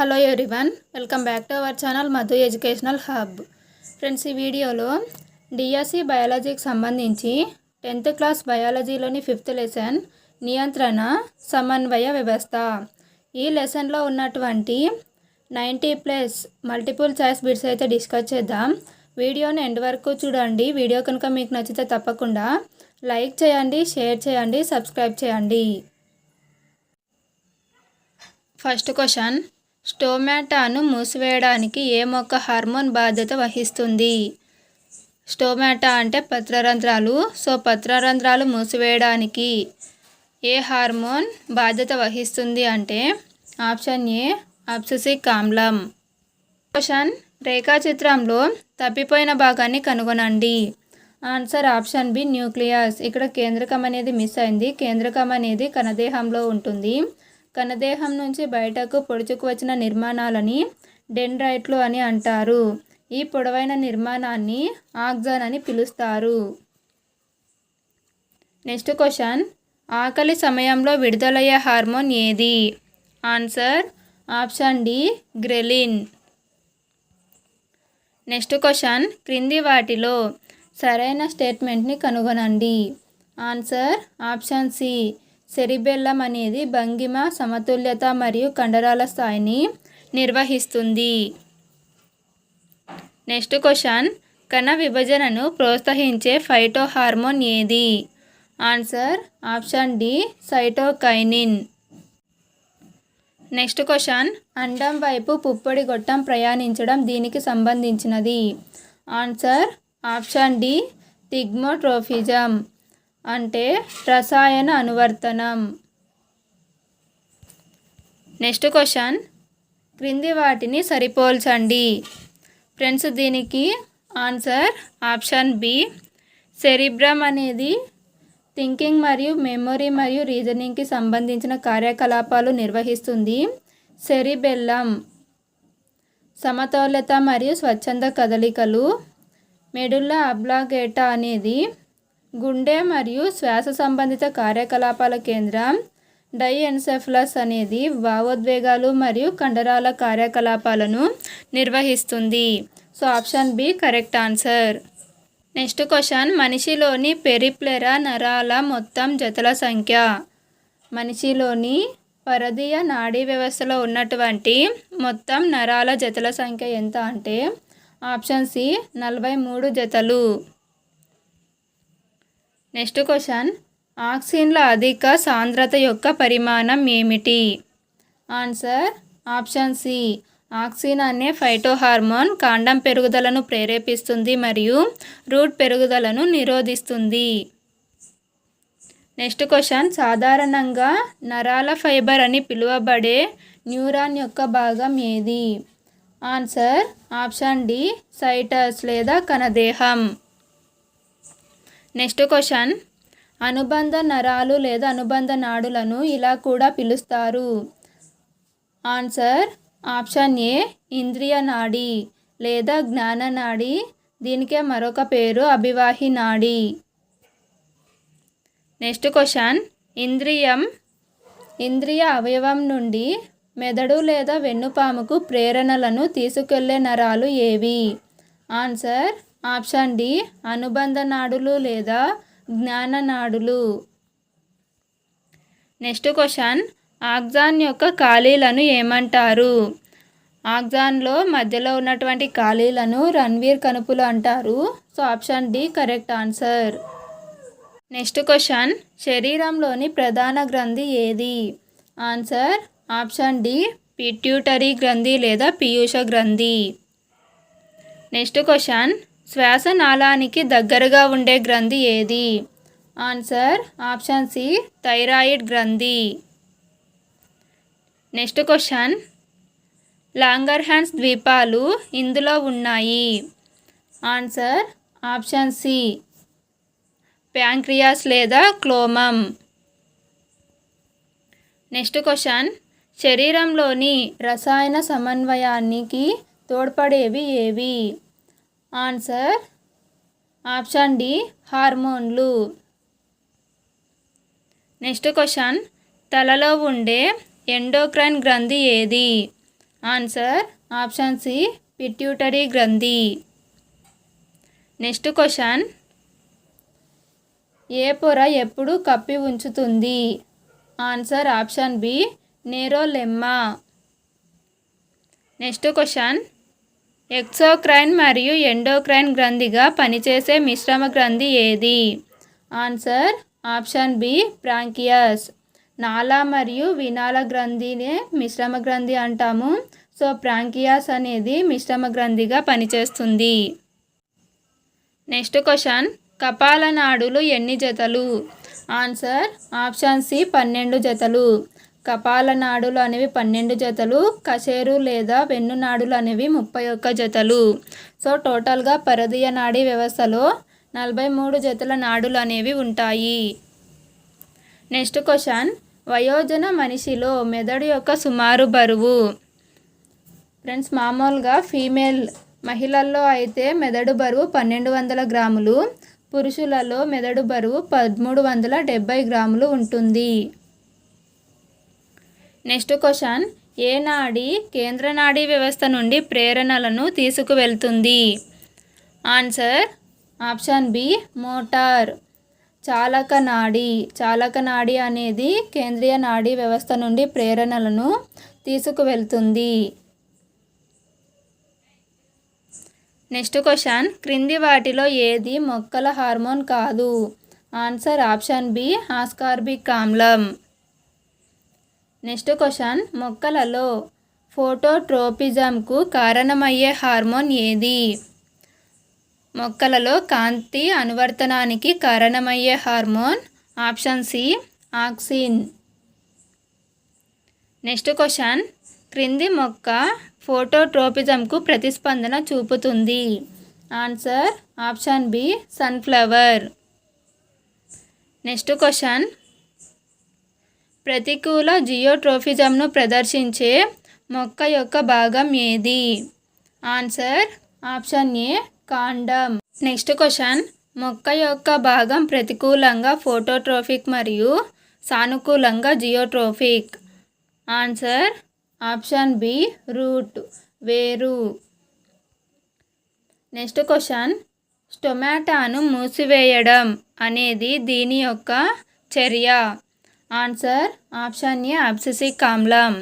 Hello everyone welcome back to our channel Madhu educational hub. Friends ఈ వీడియోలో DSC బయాలజీకి సంబంధించి టెన్త్ క్లాస్ బయాలజీలోని ఫిఫ్త్ లెసన్ నియంత్రణ సమన్వయ వ్యవస్థ. ఈ లెసన్లో ఉన్నటువంటి ninety plus multiple choice bits అయితే డిస్కస్ చేద్దాం. వీడియోని ఎండ్ వరకు చూడండి. వీడియో కనుక మీకు నచ్చితే తప్పకుండా లైక్ చేయండి షేర్ చేయండి సబ్స్క్రైబ్ చేయండి. First question. స్టోమాటాను మూసివేయడానికి ఏ మొక్క హార్మోన్ బాధ్యత వహిస్తుంది? స్టోమాటా అంటే పత్రరంధ్రాలు. సో పత్రరంధ్రాలు మూసివేయడానికి ఏ హార్మోన్ బాధ్యత వహిస్తుంది అంటే ఆప్షన్ ఏ అప్సిసిక్ ఆమ్లం క్వశ్చన్ రేఖాచిత్రంలో తప్పిపోయిన భాగాన్ని కనుగొనండి. Answer option B nucleus. ఇక్కడ కేంద్రకం అనేది మిస్ అయింది. కేంద్రకం అనేది కణదేహంలో ఉంటుంది. కణదేహం నుంచి బయటకు పొడుచుకు వచ్చిన నిర్మాణాలని డెండ్రైట్లు అని అంటారు. ఈ పొడవైన నిర్మాణాన్ని ఆక్జాన్ అని పిలుస్తారు. Next question. ఆకలి సమయంలో విడుదలయ్యే హార్మోన్ ఏది? Answer. Option D. Ghrelin. Next question. క్రింది వాటిలో సరైన స్టేట్మెంట్ని కనుగొనండి. ఆన్సర్. Option C. సెరిబెల్లం అనేది భంగిమ సమతుల్యత మరియు కండరాల స్థాయిని నిర్వహిస్తుంది. Next question. కణ విభజనను ప్రోత్సహించే ఫైటో హార్మోన్ ఏది? Answer option D cytokinin. Next question. అండం వైపు పుప్పొడి గొట్టం ప్రయాణించడం దీనికి సంబంధించినది. ఆన్సర్ ఆప్షన్ డి టిగ్మోట్రోఫిజం అంటే రసాయన అనువర్తనం. Next question. క్రింది వాటిని సరిపోల్చండి. ఫ్రెండ్స్ దీనికి ఆన్సర్ ఆప్షన్ బి. సెరిబ్రమ్ అనేది థింకింగ్ మరియు మెమొరీ మరియు రీజనింగ్కి సంబంధించిన కార్యకలాపాలు నిర్వహిస్తుంది. సెరిబెల్లం సమతౌల్యత మరియు స్వచ్ఛంద కదలికలు. మెడుల్లా అబ్లాగేటా అనేది గుండె మరియు శ్వాస సంబంధిత కార్యకలాపాల కేంద్రం డైఎన్సెఫలస్ అనేది భావోద్వేగాలు మరియు కండరాల కార్యకలాపాలను నిర్వహిస్తుంది. So option B correct answer. Next question మనిషిలోని పెరిప్లెరా నరాల మొత్తం జతల సంఖ్య. మనిషిలోని పరదీయ నాడీ వ్యవస్థలో ఉన్నటువంటి మొత్తం నరాల జతల సంఖ్య ఎంత అంటే ఆప్షన్ సి నలభై మూడు జతలు. Next question. ఆక్సిన్ల అధిక సాంద్రత యొక్క పరిమాణం ఏమిటి? Answer option C. ఆక్సిన్ అనే ఫైటోహార్మోన్ కాండం పెరుగుదలను ప్రేరేపిస్తుంది మరియు రూట్ పెరుగుదలను నిరోధిస్తుంది. Next question. సాధారణంగా నరాల ఫైబర్ అని పిలువబడే న్యూరాన్ యొక్క భాగం ఏది? Answer option D. సైటస్ లేదా కణదేహం నెక్స్ట్ క్వశ్చన్. అనుబంధ నరాలు లేదా అనుబంధ నాడులను ఇలా కూడా పిలుస్తారు. ఆన్సర్ ఆప్షన్ ఏ ఇంద్రియ నాడి లేదా జ్ఞాన నాడి. దీనికే మరొక పేరు అభివాహి నాడి. Next question. ఇంద్రియం ఇంద్రియ అవయవం నుండి మెదడు లేదా వెన్నుపాముకు ప్రేరణలను తీసుకెళ్ళే నరాలు ఏవి? ఆన్సర్ ఆప్షన్ డి అనుబంధ నాడులు లేదా జ్ఞాన నాడులు. నెక్స్ట్ క్వశ్చన్ ఆగ్జాన్ యొక్క ఖాళీలను ఏమంటారు? ఆగ్జాన్లో మధ్యలో ఉన్నటువంటి ఖాళీలను రణ్వీర్ కనుపులు అంటారు. So option D correct answer. Next question శరీరంలోని ప్రధాన గ్రంథి ఏది? ఆన్సర్ ఆప్షన్ డి పిట్యూటరీ గ్రంథి లేదా పీయూష గ్రంథి. నెక్స్ట్ క్వశ్చన్ శ్వాసనాళానికి దగ్గరగా ఉండే గ్రంథి ఏది? ఆన్సర్ ఆప్షన్ సి థైరాయిడ్ గ్రంథి. Next question. లాంగర్ హ్యాండ్స్ ద్వీపాలు ఇందులో ఉన్నాయి. ఆన్సర్ ఆప్షన్ సి ప్యాంక్రియాస్ లేదా క్లోమం నెక్స్ట్ క్వశ్చన్. శరీరంలోని రసాయన సమన్వయానికి తోడ్పడేవి ఏవి? ఆన్సర్ ఆప్షన్ డి హార్మోన్లు. నెక్స్ట్ క్వశ్చన్ తలలో ఉండే ఎండోక్రైన్ గ్రంథి ఏది? ఆన్సర్ ఆప్షన్ సి పిట్యూటరీ గ్రంథి. నెక్స్ట్ క్వశ్చన్ ఏ పొర ఎప్పుడు కప్పి ఉంచుతుంది? Answer option B neurolemma next question exocrine మరియు ఎండోక్రైన్ గ్రంథిగా పనిచేసే మిశ్రమ గ్రంథి ఏది? Answer option B pancreas. నాళ మరియు వినాల గ్రంథినే మిశ్రమ గ్రంథి అంటాము. సో ప్రాంకియాస్ అనేది మిశ్రమ గ్రంథిగా పనిచేస్తుంది. నెక్స్ట్ క్వశ్చన్ కపాల నాడులు ఎన్ని జతలు? ఆన్సర్ ఆప్షన్ సి పన్నెండు జతలు. కపాల నాడులు అనేవి పన్నెండు జతలు కచేరు లేదా వెన్ను నాడులు అనేవి ముప్పై ఒక్క జతలు. సో టోటల్గా పరదీయ నాడీ వ్యవస్థలో నలభై మూడు జతల నాడులు అనేవి ఉంటాయి. Next question. వయోజన మనిషిలో మెదడు యొక్క సుమారు బరువు. ఫ్రెండ్స్ మామూలుగా ఫీమేల్ మహిళల్లో అయితే మెదడు బరువు పన్నెండు వందల గ్రాములు పురుషులలో మెదడు బరువు పదమూడు వందల డెబ్బై గ్రాములు ఉంటుంది. Next question. ఏ నాడి కేంద్ర నాడీ వ్యవస్థ నుండి ప్రేరణలను తీసుకువెళ్తుంది? Answer option B motor. చాలక నాడి చాలక నాడి అనేది కేంద్రీయ నాడీ వ్యవస్థ నుండి ప్రేరణలను తీసుకువెళ్తుంది. Next question. క్రింది వాటిలో ఏది మొక్కల హార్మోన్ కాదు? ఆన్సర్ ఆప్షన్ బి ఆస్కార్బిక్ ఆమ్లం. Next question. మొక్కలలో ఫోటోట్రోపిజంకు కారణమయ్యే హార్మోన్ ఏది? మొక్కలలో కాంతి అనువర్తనానికి కారణమయ్యే hormone option C auxin. Next question. క్రింది మొక్క ఫోటోట్రోపిజంకు ప్రతిస్పందన చూపుతుంది. Answer option B sunflower. Next question. ప్రతికూల జియోట్రోఫిజంను ప్రదర్శించే మొక్క యొక్క భాగం ఏది? ఆన్సర్ ఆప్షన్ ఏ కాండం. Next question. మొక్క యొక్క భాగం ప్రతికూలంగా ఫోటోట్రోఫిక్ మరియు సానుకూలంగా geotropic. Answer option B root వేరు. Next question. స్టొమాటాను మూసివేయడం అనేది దీని యొక్క చర్య. ఆన్సర్ ఆప్షన్ ఏ అబ్సిసిక్ ఆమ్లం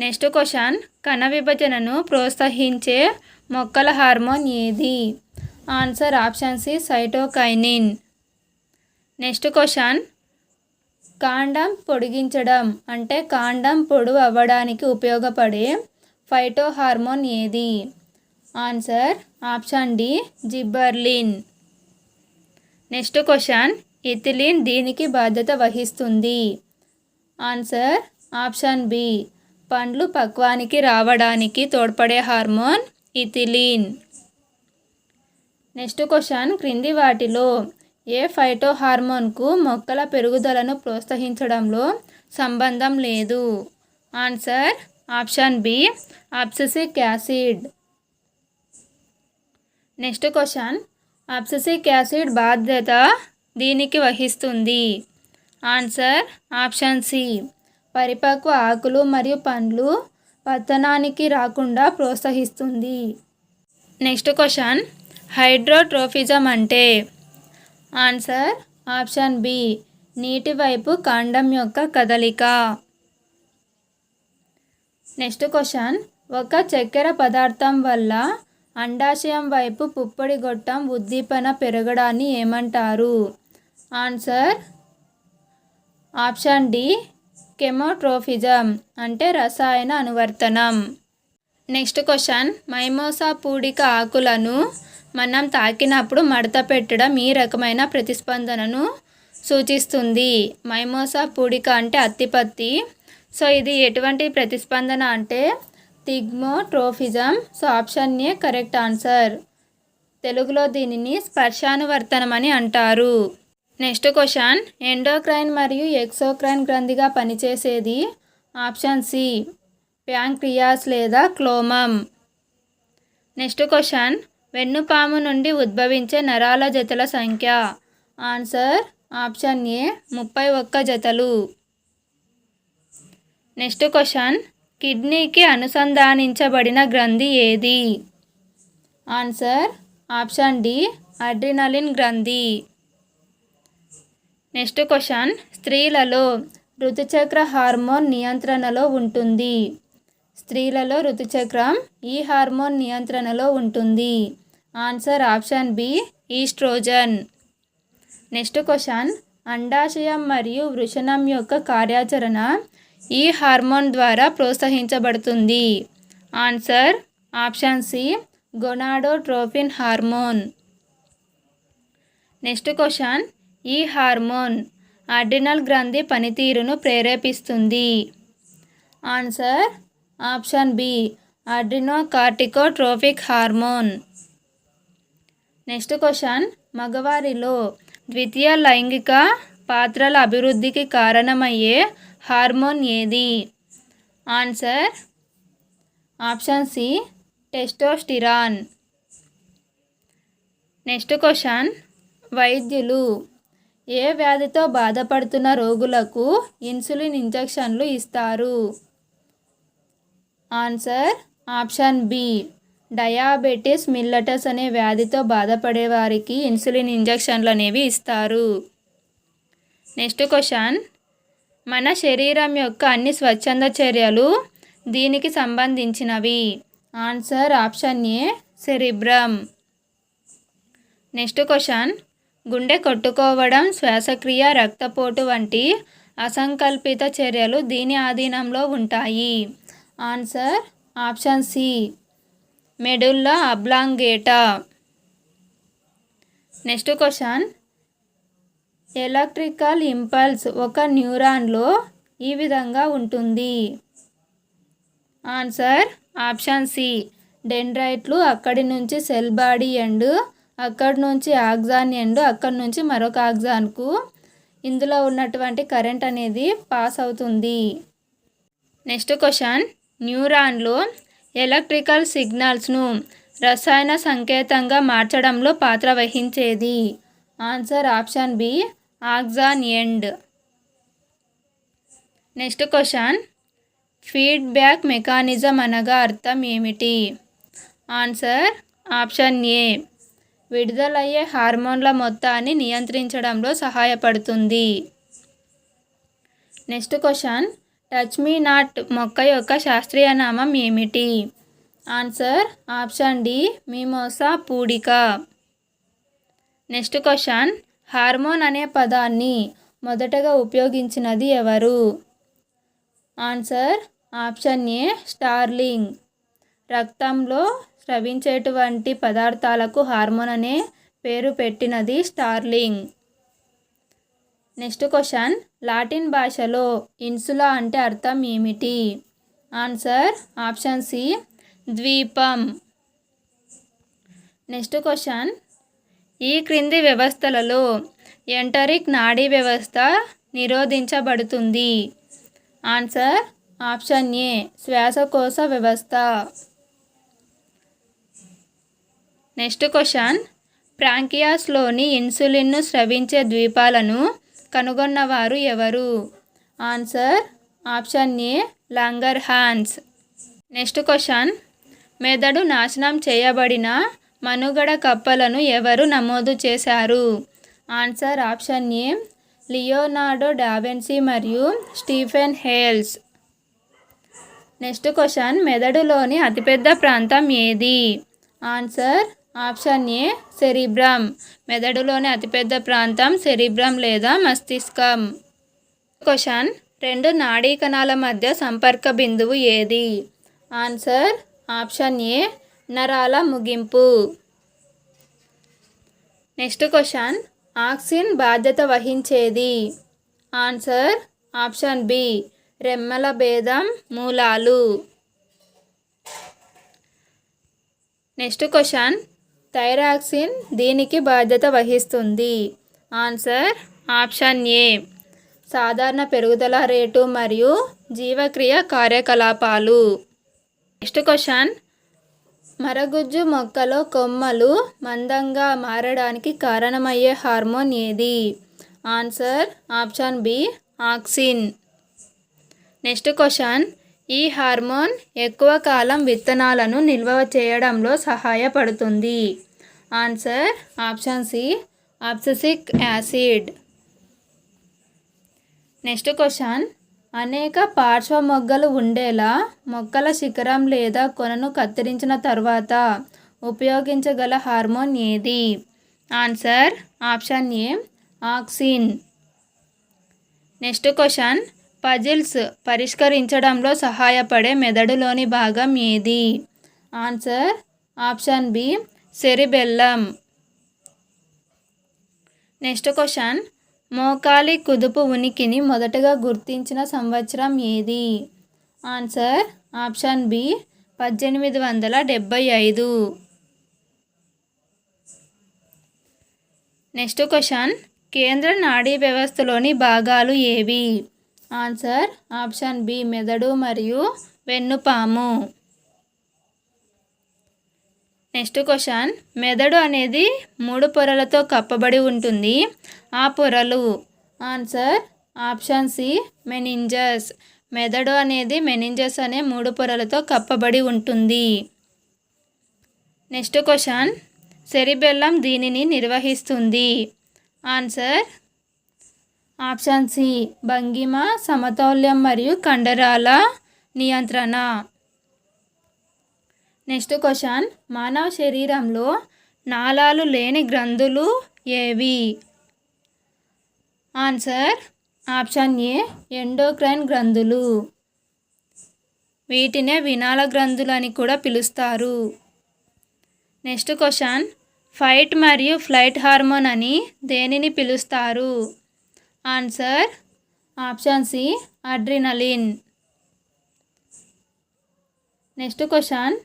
నెక్స్ట్ క్వశ్చన్ కణ విభజనను ప్రోత్సహించే మొక్కల హార్మోన్ ఏది answer option C cytokinin next question కాండం పొడిగించడం అంటే కాండం పొడు అవ్వడానికి ఉపయోగపడే ఫైటో హార్మోన్ ఏది? Answer option D gibberellin next question ethylene దీనికి బాధ్యత వహిస్తుంది. Answer option B. పండ్లు పక్వానికి రావడానికి తోడ్పడే హార్మోన్ ఇథిలిన్. నెక్స్ట్ క్వశ్చన్ క్రింది వాటిలో ఏ ఫైటో హార్మోన్కు మొక్కల పెరుగుదలను ప్రోత్సహించడంలో సంబంధం లేదు? Answer option B abscisic acid. Next question abscisic acid బాధ్యత దీనికి వహిస్తుంది. Answer option C. పరిపక్వ ఆకులు మరియు పండ్లు పతనానికి రాకుండా ప్రోత్సహిస్తుంది. Next question. హైడ్రోట్రోఫిజం అంటే? Answer option B. నీటి వైపు కాండం యొక్క కదలిక. Next question. ఒక చక్కెర పదార్థం వల్ల అండాశయం వైపు పుప్పొడి గొట్టం ఉద్దీపన పెరగడాన్ని ఏమంటారు? ఆన్సర్ ఆప్షన్ డి కెమోట్రోఫిజం అంటే రసాయన అనువర్తనం. నెక్స్ట్ క్వశ్చన్ మైమోసా పూడిక ఆకులను మనం తాకినప్పుడు మడత పెట్టడం ఈ రకమైన ప్రతిస్పందనను సూచిస్తుంది. మైమోసా పూడిక అంటే అత్తిపత్తి. సో ఇది ఎటువంటి ప్రతిస్పందన అంటే thigmotropism so option A correct answer. తెలుగులో దీనిని స్పర్శానువర్తనం అని అంటారు. Next question. ఎండోక్రైన్ మరియు ఎక్సోక్రైన్ గ్రంథిగా పనిచేసేది ఆప్షన్ సి ప్యాంక్రియాస్ లేదా క్లోమం నెక్స్ట్ క్వశ్చన్. వెన్నుపాము నుండి ఉద్భవించే నరాల జతల సంఖ్య. ఆన్సర్ ఆప్షన్ ఏ ముప్పై ఒక్క జతలు. Next question. కిడ్నీకి అనుసంధానించబడిన గ్రంథి ఏది? ఆన్సర్ ఆప్షన్ డి అడ్రినలిన్ గ్రంథి. Next question. స్త్రీలలో ఋతుచక్ర హార్మోన్ నియంత్రణలో ఉంటుంది. స్త్రీలలో ఋతుచక్రం ఈ హార్మోన్ నియంత్రణలో ఉంటుంది. Answer option B oestrogen. Next question. అండాశయం మరియు వృషణం యొక్క కార్యాచరణ ఈ హార్మోన్ ద్వారా ప్రోత్సహించబడుతుంది. Answer option C gonadotropin hormone. Next question. ఈ హార్మోన్ అడ్రినల్ గ్రంథి పనితీరును ప్రేరేపిస్తుంది. Answer. Option B. Adrenocorticotropic hormone. Next question. మగవారిలో ద్వితీయ లైంగిక పాత్రల అభివృద్ధికి కారణమయ్యే హార్మోన్ ఏది? Answer. Option C. Testosterone. Next question. వైద్యులు ఏ వ్యాధితో బాధపడుతున్న రోగులకు ఇన్సులిన్ ఇంజెక్షన్లు ఇస్తారు? Answer option B. Diabetes mellitus అనే వ్యాధితో బాధపడే వారికి ఇన్సులిన్ ఇంజెక్షన్లు అనేవి ఇస్తారు. Next question. మన శరీరం యొక్క అన్ని స్వచ్ఛంద చర్యలు దీనికి సంబంధించినవి? Answer option A cerebrum. Next question. గుండె కొట్టుకోవడం శ్వాసక్రియ రక్తపోటు వంటి అసంకల్పిత చర్యలు దీని ఆధీనంలో ఉంటాయి. Answer option C. Medulla oblongata. Next question. Electrical impulse ఒక న్యూరాన్లో ఈ విధంగా ఉంటుంది. Answer option C. డెండ్రైట్లు అక్కడి నుంచి సెల్ బాడీ అండ్ అక్కడి నుంచి ఆగ్జాన్ ఎండ్ అక్కడి నుంచి మరొక ఆగ్జాన్కు. ఇందులో ఉన్నటువంటి కరెంట్ అనేది పాస్ అవుతుంది. Next question. న్యూరాన్లో ఎలక్ట్రికల్ సిగ్నల్స్ను రసాయన సంకేతంగా మార్చడంలో పాత్ర వహించేది? Answer option B axon end. Next question. Feedback mechanism అనగా అర్థం ఏమిటి? ఆన్సర్ ఆప్షన్ ఏ విడుదలయ్యే హార్మోన్ల మొత్తాన్ని నియంత్రించడంలో సహాయపడుతుంది. Next question. Touch me not మొక్క యొక్క శాస్త్రీయ నామం ఏమిటి? Answer option D mimosa pudica. Next question. Hormone అనే పదాన్ని మొదటగా ఉపయోగించినది ఎవరు? Answer option A Starling. రక్తంలో స్రవించేటువంటి పదార్థాలకు హార్మోన్ అనే పేరు పెట్టినది స్టార్లింగ్. Next question. లాటిన్ భాషలో ఇన్సులా అంటే అర్థం ఏమిటి? ఆన్సర్ ఆప్షన్ సి ద్వీపం. Next question. ఈ క్రింది వ్యవస్థలలో ఎంటరిక్ నాడీ వ్యవస్థ నిరోధించబడుతుంది. ఆన్సర్ ఆప్షన్ ఏ శ్వాసకోశ వ్యవస్థ. Next question. ప్రాంకియాస్లోని ఇన్సులిన్ను స్రవించే ద్వీపాలను కనుగొన్నవారు ఎవరు? Answer option A Langerhans. Next question. మెదడు నాశనం చేయబడిన మనుగడ కప్పలను ఎవరు నమోదు చేశారు? Answer option A Leonardo da Vinci మరియు స్టీఫెన్ హేల్స్. Next question. మెదడులోని అతిపెద్ద ప్రాంతం ఏది? ఆన్సర్ ఆప్షన్ ఏ సెరిబ్రమ్ మెదడులోని అతిపెద్ద ప్రాంతం సెరిబ్రమ్ లేదా మస్తిష్కం. క్వశ్చన్. రెండు నాడీ కణాల మధ్య సంపర్క బిందువు ఏది? ఆన్సర్. Option A. నరాల ముగింపు. Next question. ఆక్సిన్ బాధ్యత వహించేది? ఆన్సర్. Option B. రెమ్మల భేదం మూలాలు. Next question. థైరాక్సిన్ దీనికి బాధ్యత వహిస్తుంది. Answer option A. సాధారణ పెరుగుదల రేటు మరియు జీవక్రియ కార్యకలాపాలు. Next question. మరగుజ్జు మొక్కలో కొమ్మలు మందంగా మారడానికి కారణమయ్యే హార్మోన్ ఏది? Answer option B auxin. Next question. ఈ హార్మోన్ ఎక్కువ కాలం విత్తనాలను నిల్వ చేయడంలో సహాయపడుతుంది. Answer option C abscisic acid. Next question. అనేక పార్శ్వ మొగ్గలు ఉండేలా మొక్కల శిఖరం లేదా కొనను కత్తిరించిన తర్వాత ఉపయోగించగల హార్మోన్ ఏది? Answer option A auxin. Next question. Puzzles పరిష్కరించడంలో సహాయపడే మెదడులోని భాగం ఏది? Answer option B cerebellum. Next question మోకాలి కుదుపు ఉనికిని మొదటగా గుర్తించిన సంవత్సరం ఏది? ఆన్సర్ ఆప్షన్ బి పద్దెనిమిది వందల డెబ్భై ఐదు. నెక్స్ట్ క్వశ్చన్ కేంద్ర నాడీ వ్యవస్థలోని భాగాలు ఏవి? ఆన్సర్ ఆప్షన్ బి మెదడు మరియు వెన్నుపాము. నెక్స్ట్ క్వశ్చన్ మెదడు అనేది మూడు పొరలతో కప్పబడి ఉంటుంది. ఆ పొరలు. Answer option C meninges. మెదడు అనేది మెనింజస్ అనే మూడు పొరలతో కప్పబడి ఉంటుంది. నెక్స్ట్ క్వశ్చన్ సెరిబెల్లం దీనిని నిర్వహిస్తుంది. ఆన్సర్ ఆప్షన్ సి భంగిమ సమతౌల్యం మరియు కండరాల నియంత్రణ. నెక్స్ట్ క్వశ్చన్ మానవ శరీరంలో నాళాలు లేని గ్రంథులు ఏవి? ఆన్సర్ ఆప్షన్ ఏ ఎండోక్రైన్ గ్రంథులు. వీటినే వినాల గ్రంథులు అని కూడా పిలుస్తారు. నెక్స్ట్ క్వశ్చన్ ఫైట్ మరియు ఫ్లైట్ హార్మోన్ అని దేనిని పిలుస్తారు? Answer option C adrenaline. Next question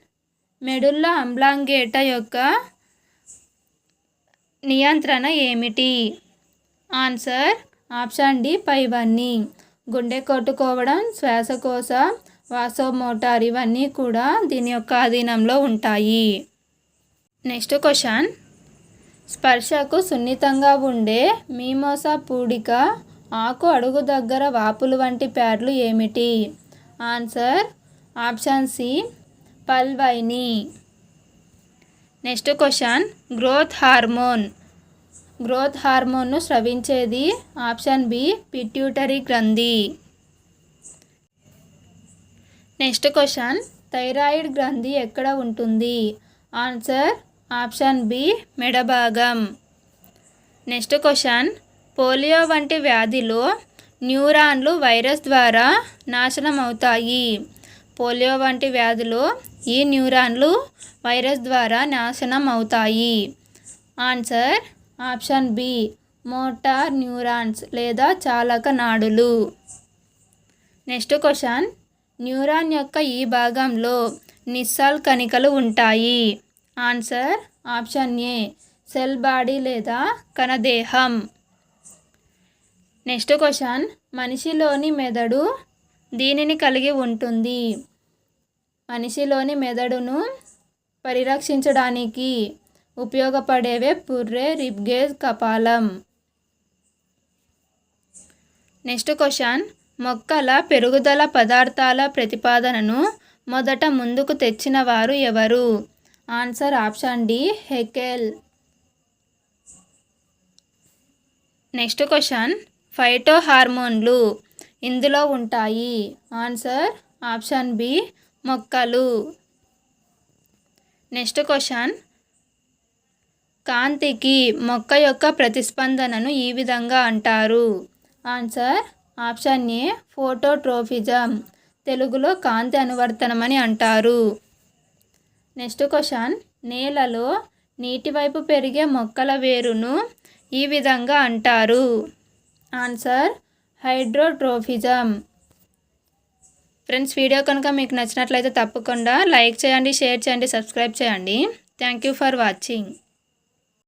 medulla oblongata యొక్క నియంత్రణ ఏమిటి? ఆన్సర్ ఆప్షన్ డి పైవన్నీ. గుండె కొట్టుకోవడం శ్వాసకోశ వాసోమోటార్ ఇవన్నీ కూడా దీని యొక్క అధీనంలో ఉంటాయి. నెక్స్ట్ క్వశ్చన్ స్పర్శకు సున్నితంగా ఉండే మీమోసా పూడిక ఆకు అడుగు దగ్గర వాపులు వంటి ప్యాడ్లు ఏమిటి? Answer option C పల్వైని. Next question growth hormone. Growth హార్మోన్ను స్రవించేది ఆప్షన్ బి పిట్యూటరీ గ్రంథి. నెక్స్ట్ క్వశ్చన్ థైరాయిడ్ గ్రంథి ఎక్కడ ఉంటుంది? Answer option B మెడభాగం. Next question. Polio వంటి వ్యాధిలో న్యూరాన్లు వైరస్ ద్వారా నాశనం అవుతాయి పోలియో వంటి వ్యాధిలో ఈ న్యూరాన్లు వైరస్ ద్వారా నాశనం అవుతాయి answer option B motor neurons లేదా చాలక నాడులు. Next question. న్యూరాన్ యొక్క ఈ భాగంలో నిస్సాల్ కణికలు ఉంటాయి. Answer option A cell body లేదా కణదేహం నెక్స్ట్ క్వశ్చన్ మనిషిలోని మెదడు దీనిని కలిగి ఉంటుంది. మనిషిలోని మెదడును పరిరక్షించడానికి ఉపయోగపడేవే పుర్రె రిబ్గేజ్ కపాలం. నెక్స్ట్ క్వశ్చన్ మొక్కల పెరుగుదల పదార్థాల ప్రతిపాదనను మొదట ముందుకు తెచ్చిన వారు ఎవరు? Answer option D Haeckel. Next question phyto హార్మోన్లు ఇందులో ఉంటాయి. ఆన్సర్ ఆప్షన్ బి మొక్కలు. నెక్స్ట్ క్వశ్చన్ కాంతికి మొక్క యొక్క ప్రతిస్పందనను ఈ విధంగా అంటారు. Answer option A phototropism. తెలుగులో కాంతి అనువర్తనం అని అంటారు. Next question. నేలలో నీటి వైపు పెరిగే మొక్కల వేరును ఈ విధంగా అంటారు. ఆన్సర్ హైడ్రోట్రోఫిజం. ఫ్రెండ్స్ వీడియో కనుక మీకు నచ్చినట్లయితే తప్పకుండా లైక్ చేయండి షేర్ చేయండి సబ్స్క్రైబ్ చేయండి. Thank you for watching.